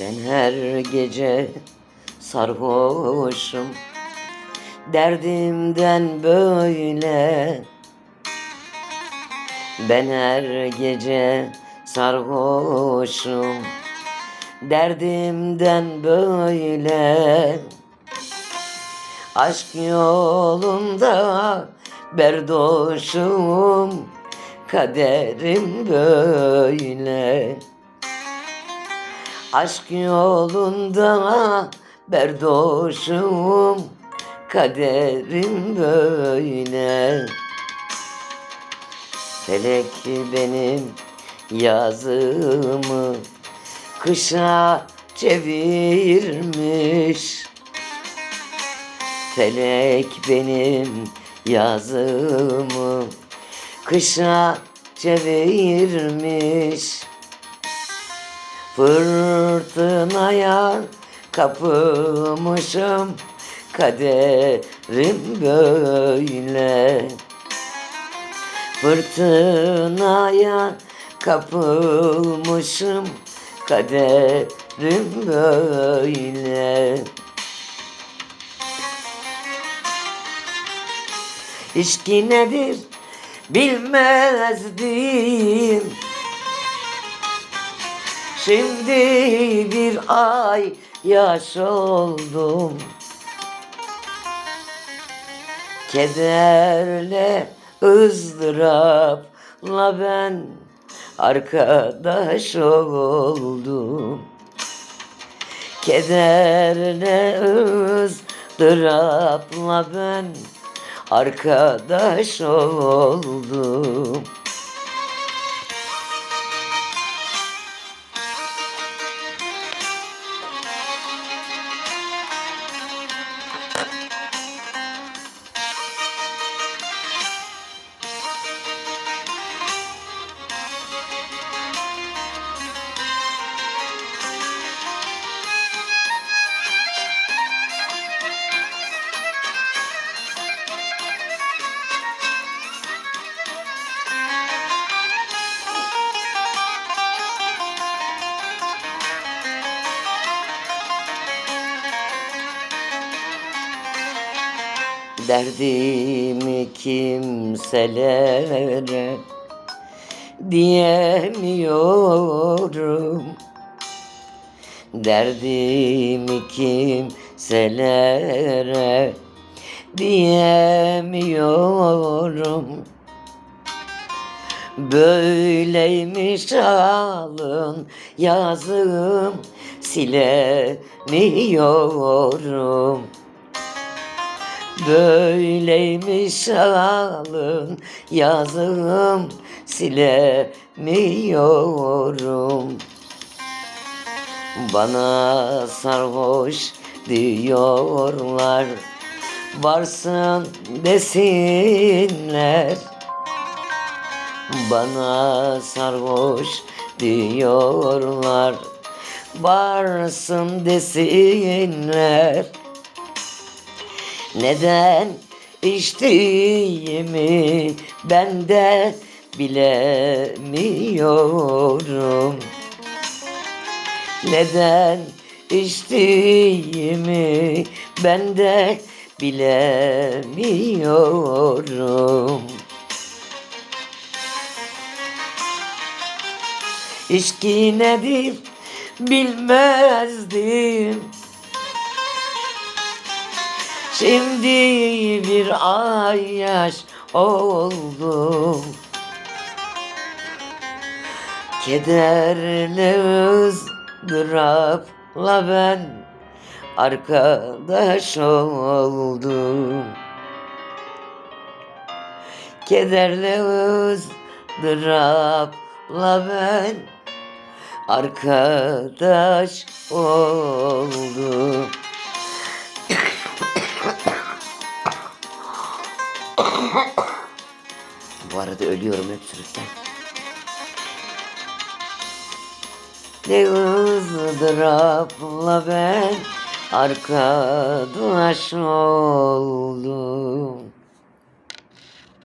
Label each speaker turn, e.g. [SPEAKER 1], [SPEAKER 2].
[SPEAKER 1] Ben her gece sarhoşum. Derdimden böyle. Ben her gece sarhoşum. Derdimden böyle Aşk yolunda berdoşum Kaderim böyle. Aşk yolunda berdoşum Kaderim böyle. Felek benim yazımı Kışa çevirmiş Felek benim yazımı Kışa çevirmiş. Fırtınaya kapılmışım Kaderim böyle. Fırtınaya kapılmışım Kaderim böyle İçki nedir? Bilmezdim. Şimdi bir ay yaş oldum. Kederle ızdırapla ben arkadaş oldum. Kederle ızdırapla ben arkadaş oldum Derdimi kimselere diyemiyorum. Derdimi kimselere diyemiyorum. Böyleymiş alın yazım silemiyorum Böyleymiş alın yazım silemiyorum. Bana sarhoş diyorlar Varsın desinler. Bana sarhoş diyorlar Varsın desinler neden içtiğimi ben de bilemiyorum? Neden içtiğimi ben de bilemiyorum? İçki nedir bilmezdim Şimdi bir ay yaş oldum Kederle ızdırapla ben arkadaş oldum. Kederle ızdırapla ben arkadaş oldum Ölüyorum öksürükten. Ne ızdırapla ben arkadaş oldum.